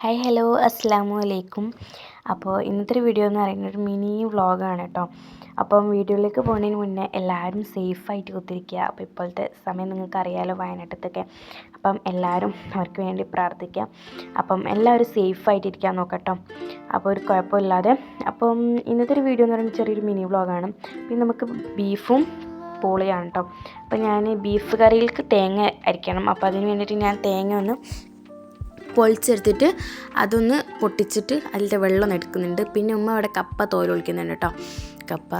Hi hello അസ്സാം വലൈക്കും അപ്പോൾ ഇന്നത്തെ ഒരു വീഡിയോ എന്ന് പറയുന്നത് ഒരു മിനി വ്ളോഗാണ് കേട്ടോ അപ്പം വീഡിയോയിലേക്ക് പോകുന്നതിന് മുന്നേ എല്ലാവരും സേഫായിട്ട് കുത്തിരിക്കുക അപ്പോൾ ഇപ്പോഴത്തെ സമയം നിങ്ങൾക്ക് അറിയാലോ വയനാട്ടിലത്തൊക്കെ. അപ്പം എല്ലാവരും അവർക്ക് വേണ്ടി പ്രാർത്ഥിക്കാം അപ്പം എല്ലാവരും സേഫായിട്ടിരിക്കാൻ നോക്കട്ടോ അപ്പോൾ ഒരു കുഴപ്പമില്ലാതെ. അപ്പം ഇന്നത്തെ ഒരു വീഡിയോ എന്ന് പറയുന്നത് ചെറിയൊരു മിനി വ്ളോഗാണ് പിന്നെ നമുക്ക് ബീഫും പോളിയാണ് കേട്ടോ അപ്പോൾ ഞാൻ ബീഫ് കറിയിലേക്ക് തേങ്ങ അരിക്കണം. അപ്പോൾ അതിന് വേണ്ടിയിട്ട് ഞാൻ തേങ്ങ ഒന്ന് പൊളിച്ചെടുത്തിട്ട് അതൊന്ന് പൊട്ടിച്ചിട്ട് അതിന്റെ വെള്ളം എടുക്കുന്നുണ്ട്. പിന്നെ ഉമ്മ അവിടെ കപ്പ തോൽ ഒളിക്കുന്നുണ്ട് കേട്ടോ. കപ്പ.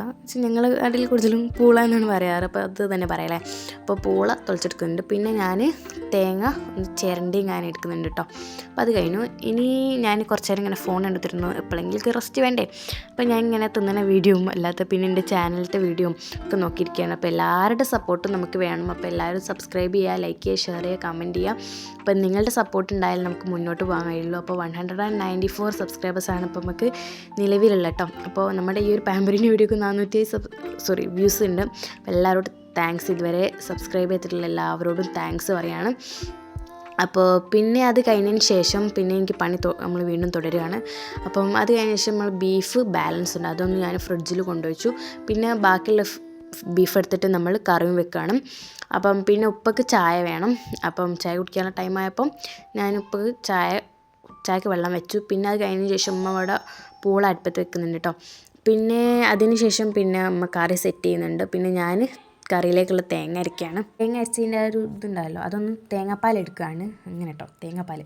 ഞങ്ങൾ അതിൽ കൂടുതലും പൂള എന്നാണ് പറയാറ്. അപ്പോൾ അത് തന്നെ പറയലേ അപ്പോൾ പൂള തൊളിച്ചെടുക്കുന്നുണ്ട്. പിന്നെ ഞാൻ തേങ്ങ ചിരണ്ടി ഞാൻ എടുക്കുന്നുണ്ട് കേട്ടോ അപ്പോൾ അത് കഴിഞ്ഞു. ഇനി ഞാൻ കുറച്ച് നേരം ഇങ്ങനെ ഫോൺ എടുത്തിരുന്നു. എപ്പോഴെങ്കിലും റെസ്റ്റ് വേണ്ടേ? അപ്പോൾ ഞാൻ ഇങ്ങനെ തിന്നുന്ന വീഡിയോയും അല്ലാത്ത പിന്നെ എന്റെ ചാനലിലത്തെ വീഡിയോയും ഒക്കെ നോക്കിയിരിക്കുകയാണ്. അപ്പോൾ എല്ലാവരുടെ സപ്പോർട്ടും നമുക്ക് വേണം. അപ്പോൾ എല്ലാവരും സബ്സ്ക്രൈബ് ചെയ്യുക ലൈക്ക് ചെയ്യുക ഷെയർ ചെയ്യുക കമന്റ് ചെയ്യുക. അപ്പോൾ നിങ്ങളുടെ സപ്പോർട്ട് ഉണ്ടായാലും നമുക്ക് മുന്നോട്ട് പോകാൻ കഴിയുള്ളൂ. അപ്പോൾ one hundred and ninety four സബ്സ്ക്രൈബേഴ്സാണ് ഇപ്പോൾ നമുക്ക് നിലവിലുള്ള കേട്ടോ അപ്പോൾ നമ്മുടെ ഈ ഒരു പാമ്പറിന്റെ വീഡിയോക്ക് നാനൂറ്റി സബ് സോറി വ്യൂസ് ഉണ്ട്. അപ്പോൾ എല്ലാവരോടും താങ്ക്സ് ഇതുവരെ സബ്സ്ക്രൈബ് ചെയ്തിട്ടുള്ള എല്ലാവരോടും താങ്ക്സ് പറയാണ്. അപ്പോൾ പിന്നെ അത് കഴിഞ്ഞതിന് ശേഷം പിന്നെ എനിക്ക് പണി നമ്മൾ വീണ്ടും തുടരുകയാണ് അപ്പം അത് കഴിഞ്ഞ ശേഷം നമ്മൾ ബീഫ് ബാലൻസ് ഉണ്ട്. അതൊന്ന് ഞാൻ ഫ്രിഡ്ജിൽ കൊണ്ടുവച്ചു. പിന്നെ ബാക്കിയുള്ള ബീഫ് എടുത്തിട്ട് നമ്മൾ കറിയും വെക്കുകയാണ് അപ്പം പിന്നെ ഉപ്പക്ക് ചായ വേണം. അപ്പം ചായ കുടിക്കാനുള്ള ടൈം ആയപ്പം ഞാൻ ഉപ്പക്ക് ചായ ചായക്ക് വെള്ളം വെച്ചു. പിന്നെ അത് കഴിഞ്ഞ ശേഷം ഉമ്മ അവിടെ പൂള അടുപ്പത്ത് വെക്കുന്നുണ്ട് കേട്ടോ. പിന്നെ അതിന് ശേഷം പിന്നെ അമ്മ കറി സെറ്റ് ചെയ്യുന്നുണ്ട്. പിന്നെ ഞാൻ കറിയിലേക്കുള്ള തേങ്ങ അരയ്ക്കുകയാണ് തേങ്ങ അരച്ചതിന്റെ ഒരു ഇതുണ്ടാവല്ലോ അതൊന്ന് തേങ്ങാപ്പാൽ എടുക്കുകയാണ് അങ്ങനെ കേട്ടോ തേങ്ങാപ്പാൽ.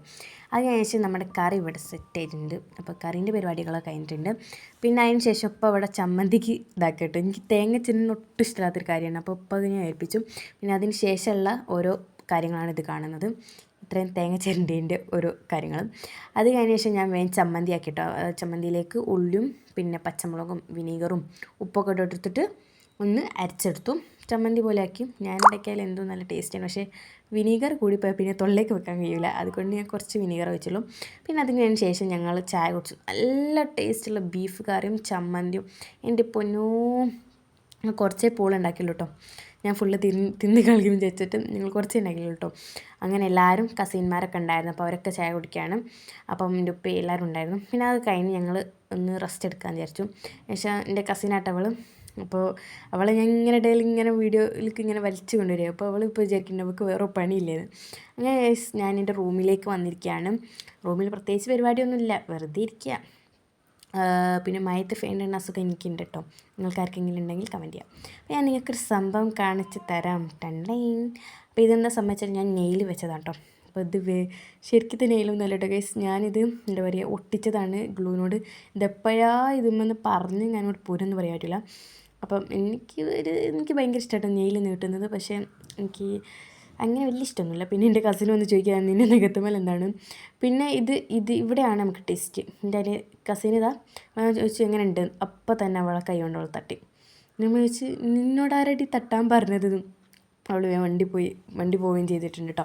അത് കഴിഞ്ഞാൽ നമ്മുടെ കറി ഇവിടെ സെറ്റ് ചെയ്തിട്ടുണ്ട്. അപ്പോൾ കറീന്റെ പരിപാടികളൊക്കെ കഴിഞ്ഞിട്ടുണ്ട്. പിന്നെ അതിന് ശേഷം ഇപ്പോൾ ഇവിടെ ചമ്മന്തിക്ക് ഇതാക്കിയിട്ട് എനിക്ക് തേങ്ങ ചെന്ന് ഒട്ടും ഇഷ്ടമില്ലാത്തൊരു കാര്യമാണ്. അപ്പോൾ ഇപ്പോൾ അത് ഞാൻ ഏൽപ്പിച്ചു. പിന്നെ അതിന് ശേഷമുള്ള ഓരോ കാര്യങ്ങളാണ് ഇത് കാണുന്നത്. ഇത്രയും തേങ്ങ ചിരണ്ടീന്റെ ഒരു കാര്യങ്ങളും. അത് കഴിഞ്ഞ ശേഷം ഞാൻ വേഗം ചമ്മന്തി ആക്കിട്ടോ. ചമ്മന്തിയിലേക്ക് ഉള്ളിയും പിന്നെ പച്ചമുളകും വിനീഗറും ഉപ്പൊക്കെ ഇട്ടെടുത്തിട്ട് ഒന്ന് അരച്ചെടുത്തു. ചമ്മന്തി പോലെ ആക്കി ഞാൻ ഉണ്ടാക്കിയാൽ എന്തോ നല്ല ടേസ്റ്റാണ് പക്ഷേ വിനീഗർ കൂടിപ്പോയാൽ പിന്നെ തൊള്ളേക്ക് വെക്കാൻ കഴിയില്ല അതുകൊണ്ട് ഞാൻ കുറച്ച് വിനീഗർ വെച്ചുള്ളൂ പിന്നെ അതിന് ശേഷം ഞങ്ങൾ ചായ കുടിച്ചു. നല്ല ടേസ്റ്റുള്ള ബീഫ് കറിയും ചമ്മന്തിയും. എന്റെ പൊന്നോ കുറച്ചേ പൂളുണ്ടാക്കിയുള്ളൂ കേട്ടോ ഞാൻ ഫുള്ള് തിന്ന് തിന്ന് കളിക്കും വെച്ചിട്ട് നിങ്ങൾ കുറച്ച് ഉണ്ടാക്കിയുള്ളൂ കേട്ടോ. അങ്ങനെ എല്ലാവരും കസിൻമാരൊക്കെ ഉണ്ടായിരുന്നു. അപ്പോൾ അവരൊക്കെ ചായ കുടിക്കുകയാണ് അപ്പം എന്റെ ഉപ്പ എല്ലാവരും ഉണ്ടായിരുന്നു. പിന്നെ അത് കഴിഞ്ഞ് ഞങ്ങൾ ഒന്ന് റെസ്റ്റ് എടുക്കാൻ വിചാരിച്ചു. പക്ഷേ എന്റെ കസിനാട്ടവൾ അപ്പോൾ അവളെ ഞാൻ ഇങ്ങനെ ഡെയിലി ഇങ്ങനെ വീഡിയോയിലേക്ക് ഇങ്ങനെ വലിച്ചു കൊണ്ടുവരിക. അപ്പോൾ അവൾ ഇപ്പോൾ വിചാരിക്കുന്നത് അവൾക്ക് വേറെ പണിയില്ലേന്ന്. അങ്ങനെ ഞാൻ എന്റെ റൂമിലേക്ക് വന്നിരിക്കുകയാണ്. റൂമിൽ പ്രത്യേകിച്ച് പരിപാടിയൊന്നുമില്ല. വെറുതെ ഇരിക്കുക. പിന്നെ മയത്ത് ഫെയിന്റെ അസുഖം എനിക്കുണ്ട് കേട്ടോ നിങ്ങൾക്ക് ആർക്കെങ്കിലും ഉണ്ടെങ്കിൽ കമന്റ് ചെയ്യാം. അപ്പോൾ ഞാൻ നിങ്ങൾക്കൊരു സംഭവം കാണിച്ച് തരാം. ടണ്ടൈൻ അപ്പോൾ ഇതെന്താ സംബന്ധിച്ചാൽ ഞാൻ നെയിൽ വെച്ചതാണ് കേട്ടോ അപ്പോൾ ഇത് വേ ശരിക്കത്തെ നെയിലൊന്നും അല്ല കേട്ടോ ഗൈസ് ഞാനിത് എന്താ പറയുക ഒട്ടിച്ചതാണ് ഗ്ലൂവിനോട് ഇതെപ്പോഴാ ഇതുമെന്ന് പറഞ്ഞ് ഞാനോട് പോരെന്ന് പറയാൻ പറ്റില്ല അപ്പം എനിക്ക് ഒരു എനിക്ക് ഭയങ്കര ഇഷ്ടമായിട്ടോ നെയിൽ നീട്ടുന്നത്. പക്ഷേ എനിക്ക് അങ്ങനെ വലിയ ഇഷ്ടമൊന്നുമില്ല. പിന്നെ എന്റെ കസിൻ വന്ന് ചോദിക്കാൻ നിന്നെ നികത്തുമ്പോൾ എന്താണ്? പിന്നെ ഇത് ഇത് ഇവിടെയാണ് നമുക്ക് ടെസ്റ്റ് എന്റെ അതിൽ കസിൻ ഇതാ ചോദിച്ചു എങ്ങനെ ഉണ്ട് അപ്പം തന്നെ അവളെ കൈ കൊണ്ട് അവൾ തട്ടി. നമ്മൾ ചോദിച്ച് നിന്നോട് ആരടി തട്ടാൻ പറഞ്ഞത്? അവൾ വണ്ടി പോയി വണ്ടി പോവുകയും ചെയ്തിട്ടുണ്ട് കേട്ടോ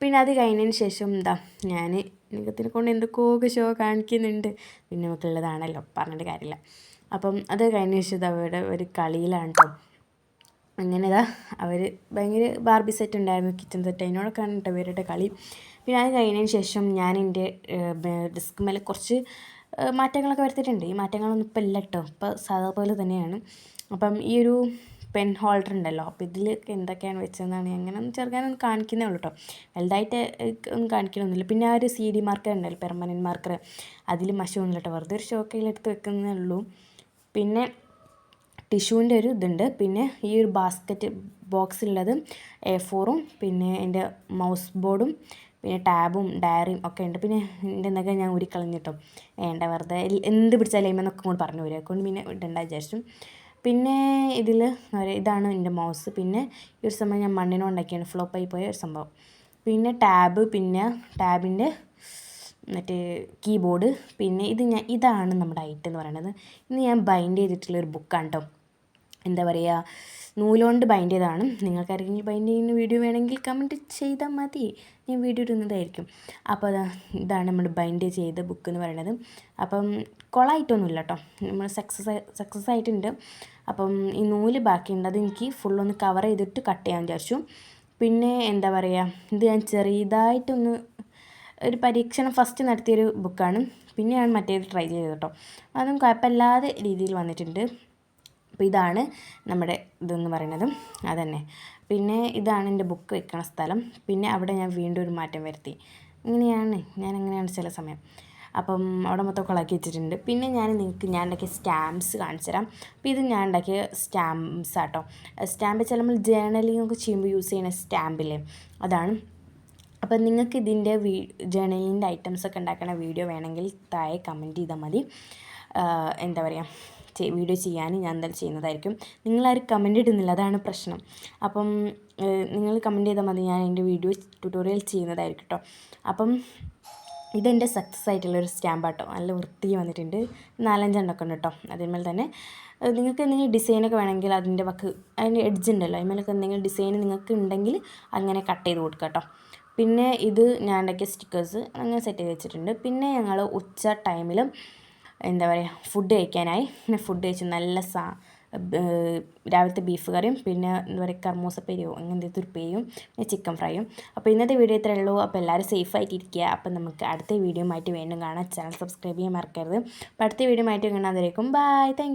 പിന്നെ അത് കഴിഞ്ഞതിന് ശേഷം എന്താ ഞാൻ നികത്തിനെ കൊണ്ട് എന്തൊക്കെയൊക്കെ ഷോ കാണിക്കുന്നുണ്ട്. പിന്നെ നമുക്കുള്ളതാണല്ലോ പറഞ്ഞിട്ട് കാര്യമില്ല. അപ്പം അത് കഴിഞ്ഞ ശേഷം അവരുടെ ഒരു കളിയിലാണ് കേട്ടോ അങ്ങനെ ഇതാ അവർ ഭയങ്കര ബാർബി സെറ്റ് ഉണ്ടായിരുന്നു കിച്ചൺ സെറ്റ് അതിനോടൊക്കെയാണ് കേട്ടോ ഇവരുടെ കളി. പിന്നെ അത് കഴിഞ്ഞതിന് ശേഷം ഞാൻ എന്റെ ഡെസ്ക് മേലെ കുറച്ച് മാറ്റങ്ങളൊക്കെ വരുത്തിയിട്ടുണ്ട്. ഈ മാറ്റങ്ങളൊന്നും ഇപ്പം ഇല്ല കേട്ടോ ഇപ്പോൾ സാധാ പോലെ തന്നെയാണ്. അപ്പം ഈ ഒരു പെൻ ഹോൾഡർ ഉണ്ടല്ലോ അപ്പോൾ ഇതിൽ എന്തൊക്കെയാണ് വെച്ചതെന്നാണ് അങ്ങനെ ഒന്ന് ചെറുക്കാനൊന്ന് കാണിക്കുന്നേ ഉള്ളൂ കേട്ടോ വലുതായിട്ട് ഒന്നും കാണിക്കണമൊന്നുമില്ല പിന്നെ ആ ഒരു സി ഡി മാർക്കർ ഉണ്ടല്ലോ പെർമനന്റ് മാർക്കർ അതിൽ മഷി ഒന്നുമില്ല കേട്ടോ വെറുതെ ഒരു ഷോക്കയിലെടുത്ത് വെക്കുന്നേ ഉള്ളൂ. പിന്നെ ടിഷ്യൂവിന്റെ ഒരു ഇതുണ്ട്. പിന്നെ ഈ ഒരു ബാസ്ക്കറ്റ് ബോക്സിലുള്ളത് എ ഫോറും പിന്നെ എന്റെ മൗസ് ബോർഡും പിന്നെ ടാബും ഡയറിയും ഒക്കെ ഉണ്ട്. പിന്നെ എന്റെ എന്തൊക്കെ ഞാൻ ഊരിക്കളഞ്ഞിട്ടോ? വേണ്ട വെറുതെ. എന്ത് പിടിച്ചാലും എന്നൊക്കെ കൂടി പറഞ്ഞു വരും. പിന്നെ ഇടണ്ട വിചാരിച്ചു പിന്നെ ഇതിൽ ഇതാണ് എന്റെ മൗസ്. പിന്നെ ഈ ഒരു സംഭവം ഞാൻ മണ്ണിനോണ്ടാക്കിയാണ് ഫ്ലോപ്പായി പോയ ഒരു സംഭവം. പിന്നെ ടാബ് പിന്നെ ടാബിന്റെ മറ്റേ കീബോർഡ്. പിന്നെ ഇത് ഞാൻ ഇതാണ് നമ്മുടെ ഐറ്റം എന്ന് പറയുന്നത്. ഇന്ന് ഞാൻ ബൈൻഡ് ചെയ്തിട്ടുള്ള ഒരു ബുക്കാണ് കേട്ടോ. എന്താ പറയുക നൂലുകൊണ്ട് ബൈൻഡ് ചെയ്തതാണ്. നിങ്ങൾക്കാർക്കെങ്കിലും ബൈൻഡ് ചെയ്യുന്ന വീഡിയോ വേണമെങ്കിൽ കമന്റ് ചെയ്താൽ മതി. ഞാൻ വീഡിയോ ഇടുന്നതായിരിക്കും. അപ്പോൾ ഇതാണ് നമ്മൾ ബൈൻഡ് ചെയ്ത ബുക്ക് എന്ന് പറയുന്നത്. അപ്പം കൊളായിട്ടൊന്നുമില്ല കേട്ടോ നമ്മൾ സക്സസ് സക്സസ് ആയിട്ടുണ്ട്. അപ്പം ഈ നൂൽ ബാക്കിയുണ്ട്. അത് എനിക്ക് ഫുള്ളൊന്ന് കവർ ചെയ്തിട്ട് കട്ട് ചെയ്യാൻ വിചാരിച്ചു. പിന്നെ എന്താ പറയുക ഇത് ഞാൻ ചെറിയതായിട്ടൊന്ന് ഒരു പരീക്ഷണം ഫസ്റ്റ് നടത്തിയൊരു ബുക്കാണ് പിന്നെ ഞാൻ മറ്റേത് ട്രൈ ചെയ്തത് കേട്ടോ അതും കുഴപ്പമില്ലാതെ രീതിയിൽ വന്നിട്ടുണ്ട്. അപ്പോൾ ഇതാണ് നമ്മുടെ ഇതെന്ന് പറയുന്നത്. അതന്നെ. പിന്നെ ഇതാണ് എന്റെ ബുക്ക് വെക്കണ സ്ഥലം. പിന്നെ അവിടെ ഞാൻ വീണ്ടും ഒരു മാറ്റം വരുത്തി. ഇങ്ങനെയാണ്. ഞാൻ അങ്ങനെയാണ് ചില സമയം. അപ്പം അവിടെ മൊത്തം കൊളാക്കി വെച്ചിട്ടുണ്ട്. പിന്നെ ഞാൻ നിങ്ങൾക്ക് ഞാൻ ഉണ്ടാക്കിയ സ്റ്റാമ്പ്സ് കാണിച്ചു തരാം. അപ്പോൾ ഇത് ഞാൻ ഉണ്ടാക്കിയ സ്റ്റാമ്പ്സ് ആട്ടോ. സ്റ്റാമ്പ് വെച്ചാൽ നമ്മൾ ജേണലിംഗ് ഒക്കെ ചെയ്യുമ്പോൾ യൂസ് ചെയ്യുന്ന സ്റ്റാമ്പില്ലേ അതാണ്. അപ്പം നിങ്ങൾക്ക് ഇതിന്റെ വീ ജേണലിന്റെ ഐറ്റംസ് ഒക്കെ ഉണ്ടാക്കുന്ന വീഡിയോ വേണമെങ്കിൽ താഴെ കമന്റ് ചെയ്താൽ മതി. എന്താ പറയുക? വീഡിയോ ചെയ്യാൻ ഞാൻ എന്തായാലും ചെയ്യുന്നതായിരിക്കും. നിങ്ങളാരും കമന്റ് ഇടുന്നില്ല അതാണ് പ്രശ്നം. അപ്പം നിങ്ങൾ കമന്റ് ചെയ്താൽ മതി ഞാൻ എന്റെ വീഡിയോ ട്യൂട്ടോറിയൽ ചെയ്യുന്നതായിരിക്കും കേട്ടോ അപ്പം ഇതെന്റെ സക്സസ് ആയിട്ടുള്ള ഒരു ആയിട്ടുള്ളൊരു സ്റ്റാമ്പാട്ടോ നല്ല വൃത്തി വന്നിട്ടുണ്ട്. നാലഞ്ചെണ്ണമൊക്കെ ഉണ്ട് കേട്ടോ അതേമാതിരി തന്നെ നിങ്ങൾക്ക് എന്തെങ്കിലും ഡിസൈനൊക്കെ വേണമെങ്കിൽ അതിന്റെ വക്ക് അതിന്റെ എഡ്ജ് ഉണ്ടല്ലോ അതിന്മേലൊക്കെ എന്തെങ്കിലും ഡിസൈൻ നിങ്ങൾക്ക് ഉണ്ടെങ്കിൽ അങ്ങനെ കട്ട് ചെയ്ത് കൊടുക്കുക കേട്ടോ പിന്നെ ഇത് ഞാൻ ഉണ്ടാക്കിയ സ്റ്റിക്കേഴ്സ് അങ്ങനെ സെറ്റ് ചെയ്ത് വെച്ചിട്ടുണ്ട്. പിന്നെ ഞങ്ങൾ ഉച്ച ടൈമിൽ എന്താ പറയുക ഫുഡ് കഴിക്കാനായി. പിന്നെ ഫുഡ് കഴിച്ചു നല്ല സാ രാവിലത്തെ ബീഫ് കറിയും പിന്നെ എന്താ പറയുക കർമൂസപ്പേരിയോ അങ്ങനത്തെ ഒരു പേയും പിന്നെ ചിക്കൻ ഫ്രൈയും അപ്പോൾ ഇന്നത്തെ വീഡിയോ ഇത്രയേ ഉള്ളൂ. അപ്പോൾ എല്ലാവരും സേഫ് ആയിട്ട് ഇരിക്കുക അപ്പോൾ നമുക്ക് അടുത്ത വീഡിയോ ആയിട്ട് വീണ്ടും കാണാം. ചാനൽ സബ്സ്ക്രൈബ് ചെയ്യാൻ മറക്കരുത്. അപ്പോൾ അടുത്ത വീഡിയോ ആയിട്ട് കാണാൻ ബൈ താങ്ക്